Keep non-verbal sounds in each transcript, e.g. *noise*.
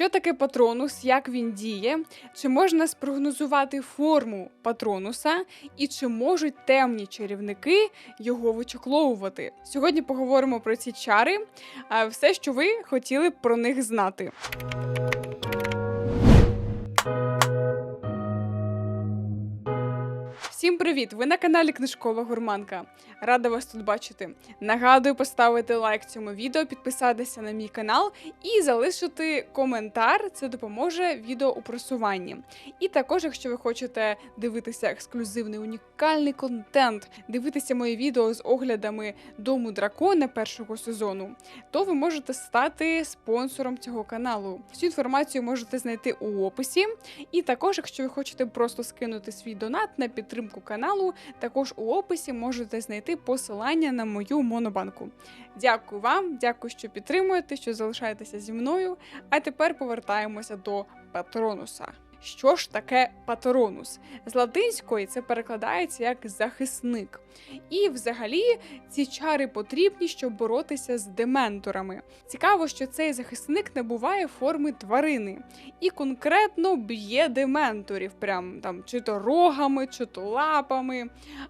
Що таке патронус, як він діє, чи можна спрогнозувати форму патронуса, і чи можуть темні чарівники його вичокловувати? Сьогодні поговоримо про ці чари, а все, що ви хотіли про них знати. Всім привіт! Ви на каналі Книжкова Гурманка. Рада вас тут бачити. Нагадую поставити лайк цьому відео, підписатися на мій канал і залишити коментар. Це допоможе відео у просуванні. І також, якщо ви хочете дивитися ексклюзивний унікальний контент, дивитися мої відео з оглядами дому дракона першого сезону, то ви можете стати спонсором цього каналу. Всю інформацію можете знайти у описі. І також, якщо ви хочете просто скинути свій донат на підтримку каналу, також у описі можете знайти посилання на мою монобанку. Дякую вам, дякую, що підтримуєте, що залишаєтеся зі мною. А тепер повертаємося до Патронуса. Що ж таке патронус? З латинської це перекладається як захисник. І взагалі ці чари потрібні, щоб боротися з дементорами. Цікаво, що цей захисник набуває форми тварини і конкретно б'є дементорів, прям там чи то рогами, чи то лапами.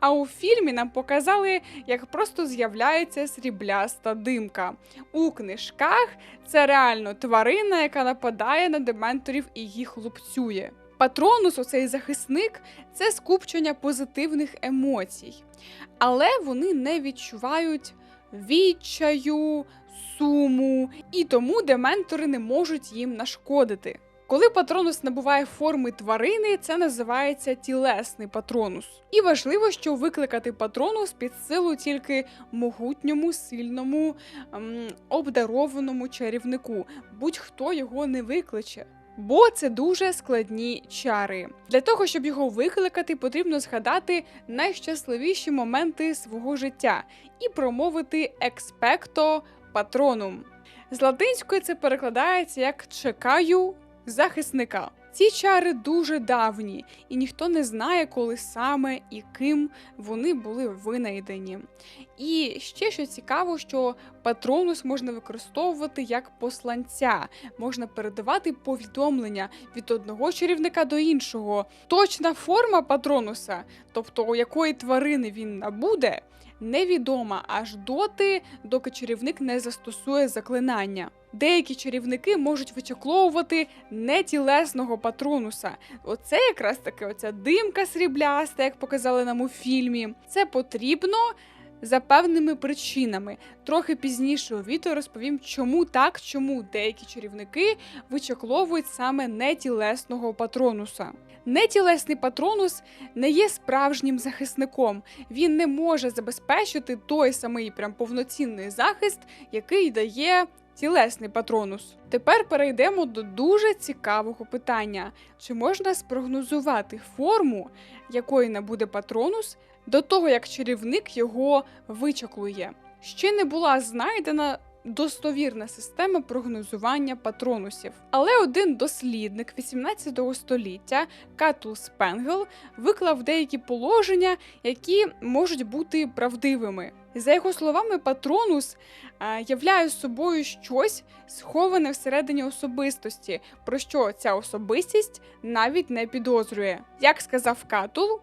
А у фільмі нам показали, як просто з'являється срібляста димка. У книжках це реально тварина, яка нападає на дементорів і їх лупцює. Патронус, оцей захисник, це скупчення позитивних емоцій, але вони не відчувають відчаю, суму, і тому дементори не можуть їм нашкодити. Коли патронус набуває форми тварини, це називається тілесний патронус. І важливо, що викликати патронус під силу тільки могутньому, сильному, ем, обдарованому чарівнику. Будь-хто його не викличе. Бо це дуже складні чари. Для того, щоб його викликати, потрібно згадати найщасливіші моменти свого життя і промовити експекто патронум. З латинської це перекладається як чекаю захисника. Ці чари дуже давні, і ніхто не знає, коли саме і ким вони були винайдені. І ще що цікаво, що патронус можна використовувати як посланця, можна передавати повідомлення від одного чарівника до іншого. Точна форма патронуса, тобто у якої тварини він набуде, невідома аж доти, доки чарівник не застосує заклинання. Деякі чарівники можуть вичокловувати нетілесного патронуса. Оце якраз таки оця димка срібляста, як показали нам у фільмі. Це потрібно за певними причинами. Трохи пізніше у відео розповім, чому так, чому деякі чарівники вичокловують саме нетілесного патронуса. Нетілесний патронус не є справжнім захисником. Він не може забезпечити той самий прям повноцінний захист, який дає тілесний патронус. Тепер перейдемо до дуже цікавого питання: чи можна спрогнозувати форму, якої набуде патронус, до того як чарівник його вичоклує? Ще не була знайдена. Достовірна система прогнозування патронусів. Але один дослідник 18 століття Катул Спенгел виклав деякі положення, які можуть бути правдивими. За його словами, патронус а, являє собою щось сховане всередині особистості, про що ця особистість навіть не підозрює. Як сказав Катул,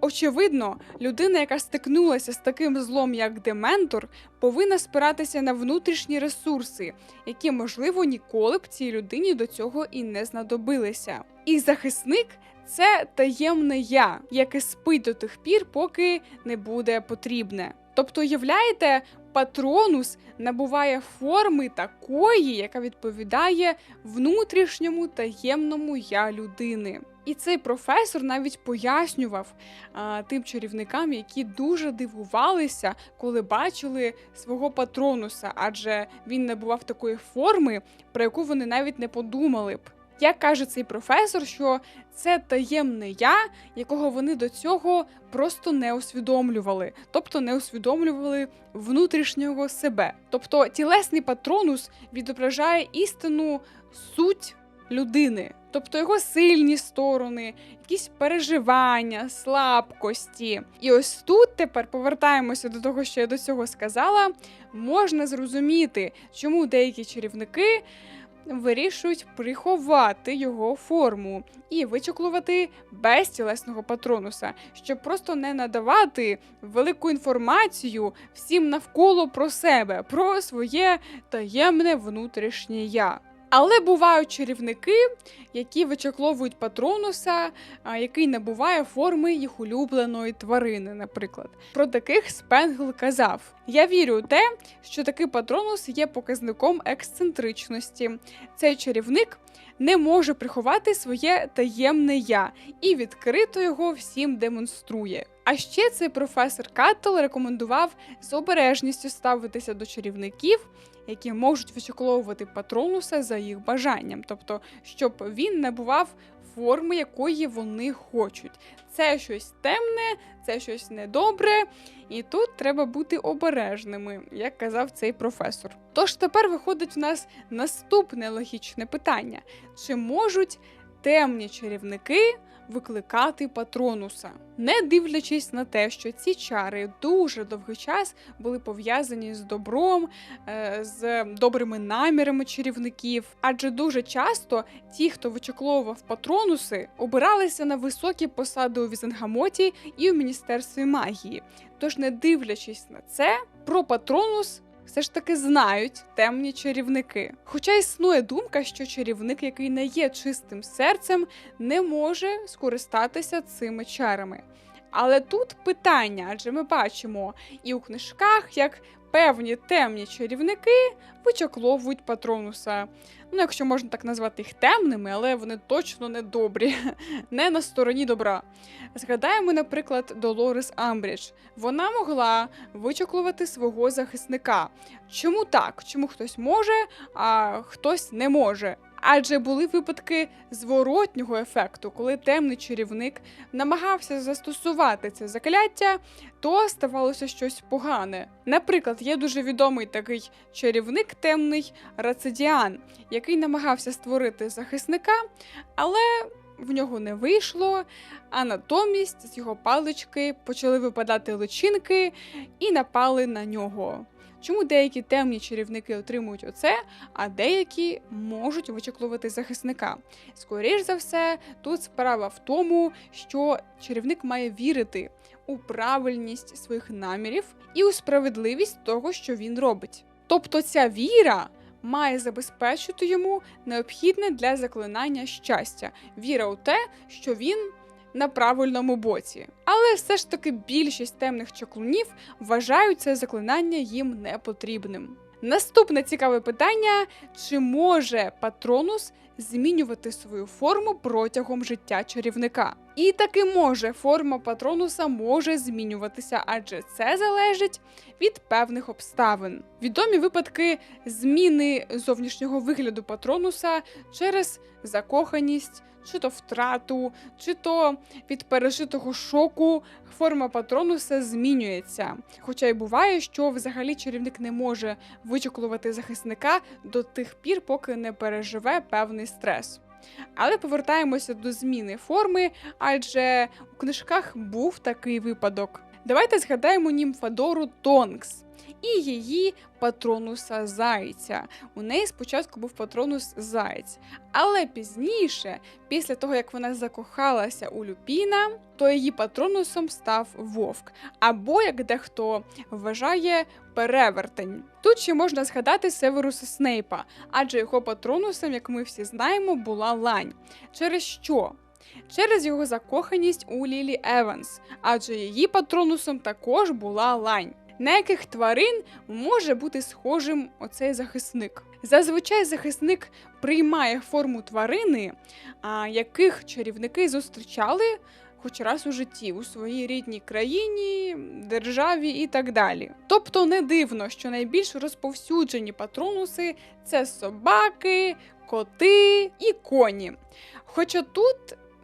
Очевидно, людина, яка стикнулася з таким злом, як дементор, повинна спиратися на внутрішні ресурси, які, можливо, ніколи б цій людині до цього і не знадобилися. І захисник це таємне я, яке спить до тих пір, поки не буде потрібне. Тобто, уявляєте, патронус набуває форми такої, яка відповідає внутрішньому таємному я людини. І цей професор навіть пояснював а, тим чарівникам, які дуже дивувалися, коли бачили свого патронуса, адже він набував такої форми, про яку вони навіть не подумали б. Як каже цей професор, що це таємне я, якого вони до цього просто не усвідомлювали, тобто не усвідомлювали внутрішнього себе. Тобто тілесний патронус відображає істинну суть людини, тобто його сильні сторони, якісь переживання, слабкості. І ось тут тепер повертаємося до того, що я до цього сказала. Можна зрозуміти, чому деякі чарівники вирішують приховати його форму і вичоклувати без тілесного патронуса, щоб просто не надавати велику інформацію всім навколо про себе, про своє таємне внутрішнє я. Але бувають чарівники, які вичокловують патронуса, який набуває форми їх улюбленої тварини, наприклад. Про таких Спенгл казав: Я вірю у те, що такий патронус є показником ексцентричності. Цей чарівник не може приховати своє таємне я і відкрито його всім демонструє. А ще цей професор Каттел рекомендував з обережністю ставитися до чарівників, які можуть вичокловувати патронуса за їх бажанням, тобто, щоб він набував форми, якої вони хочуть. Це щось темне, це щось недобре, і тут треба бути обережними, як казав цей професор. Тож тепер виходить в нас наступне логічне питання: чи можуть темні чарівники викликати патронуса, не дивлячись на те, що ці чари дуже довгий час були пов'язані з добром, е, з добрими намірами чарівників. Адже дуже часто ті, хто вичекловував патронуси, обиралися на високі посади у Візенгамоті і у міністерстві магії. Тож, не дивлячись на це, про патронус все ж таки знають темні чарівники. Хоча існує думка, що чарівник, який не є чистим серцем, не може скористатися цими чарами. Але тут питання, адже ми бачимо і у книжках, як певні темні чарівники вичакловують патронуса. Ну, якщо можна так назвати їх темними, але вони точно не добрі, *laughs* не на стороні добра. Згадаємо, наприклад, Долорес Амбрідж. Вона могла вичаклувати свого захисника. Чому так? Чому хтось може, а хтось не може? Адже були випадки зворотнього ефекту, коли темний чарівник намагався застосувати це закляття, то ставалося щось погане. Наприклад, є дуже відомий такий чарівник темний Рацидіан, який намагався створити захисника, але в нього не вийшло. А натомість з його палички почали випадати личинки і напали на нього. Чому деякі темні чарівники отримують оце, а деякі можуть вичеклувати захисника? Скоріш за все, тут справа в тому, що чарівник має вірити у правильність своїх намірів і у справедливість того, що він робить. Тобто ця віра має забезпечити йому необхідне для заклинання щастя, віра у те, що він на правильному боці. Але все ж таки більшість темних чаклунів вважають це заклинання їм непотрібним. Наступне цікаве питання: чи може патронус змінювати свою форму протягом життя чарівника? І таки може форма патронуса може змінюватися, адже це залежить від певних обставин. Відомі випадки зміни зовнішнього вигляду патронуса через закоханість, чи то втрату, чи то від пережитого шоку форма патронуса змінюється. Хоча й буває, що взагалі чарівник не може вичеклувати захисника до тих пір, поки не переживе певний стрес. Але повертаємося до зміни форми, адже у книжках був такий випадок. Давайте згадаємо німфадору Тонкс і її патронуса зайця. У неї спочатку був патронус заєць, але пізніше, після того як вона закохалася у Люпіна, то її патронусом став вовк, або як дехто вважає перевертень. Тут ще можна згадати Северуса Снейпа, адже його патронусом, як ми всі знаємо, була лань. Через що? Через його закоханість у Лілі Еванс, адже її патронусом також була лань на яких тварин може бути схожим оцей захисник. Зазвичай захисник приймає форму тварини, яких чарівники зустрічали хоч раз у житті у своїй рідній країні, державі і так далі. Тобто не дивно, що найбільш розповсюджені патронуси це собаки, коти і коні. Хоча тут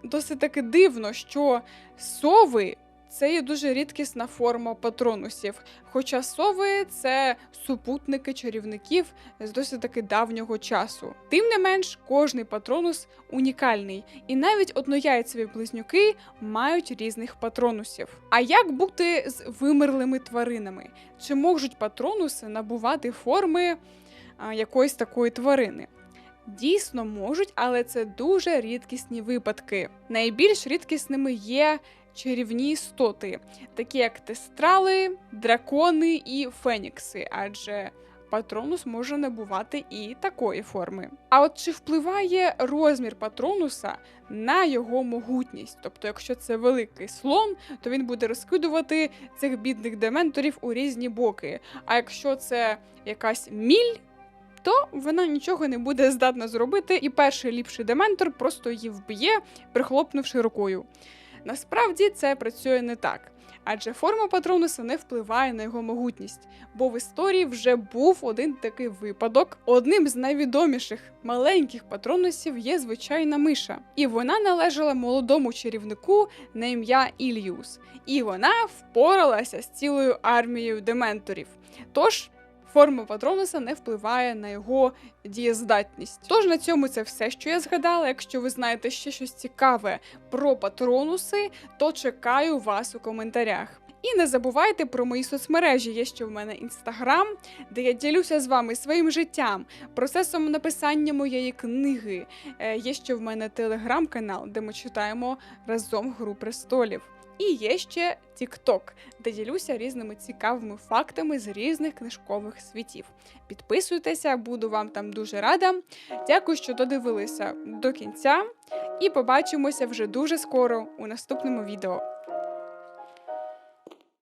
досить таки дивно, що сови це є дуже рідкісна форма патронусів. Хоча сови це супутники чарівників з досить таки давнього часу. Тим не менш, кожний патронус унікальний, і навіть однояйцеві близнюки мають різних патронусів. А як бути з вимерлими тваринами? Чи можуть патронуси набувати форми а, якоїсь такої тварини? Дійсно можуть, але це дуже рідкісні випадки. Найбільш рідкісними є чарівні істоти, такі як тестрали, дракони і фенікси, адже патронус може набувати і такої форми. А от чи впливає розмір патронуса на його могутність? Тобто, якщо це великий слон, то він буде розкидувати цих бідних дементорів у різні боки. А якщо це якась міль, то вона нічого не буде здатна зробити, і перший ліпший дементор просто її вб'є, прихлопнувши рукою. Насправді це працює не так. Адже форма патронуса не впливає на його могутність, бо в історії вже був один такий випадок. Одним з найвідоміших маленьких патронусів є звичайна миша, і вона належала молодому чарівнику на ім'я Ільюс. І вона впоралася з цілою армією дементорів. Тож форма патронуса не впливає на його дієздатність. Тож на цьому це все, що я згадала. Якщо ви знаєте ще щось цікаве про патронуси, то чекаю вас у коментарях. І не забувайте про мої соцмережі. Є ще в мене інстаграм, де я ділюся з вами своїм життям, процесом написання моєї книги. Е, Є ще в мене телеграм-канал, де ми читаємо разом Гру престолів. І є ще TikTok, де ділюся різними цікавими фактами з різних книжкових світів. Підписуйтеся, буду вам там дуже рада. Дякую, що додивилися до кінця. І побачимося вже дуже скоро у наступному відео.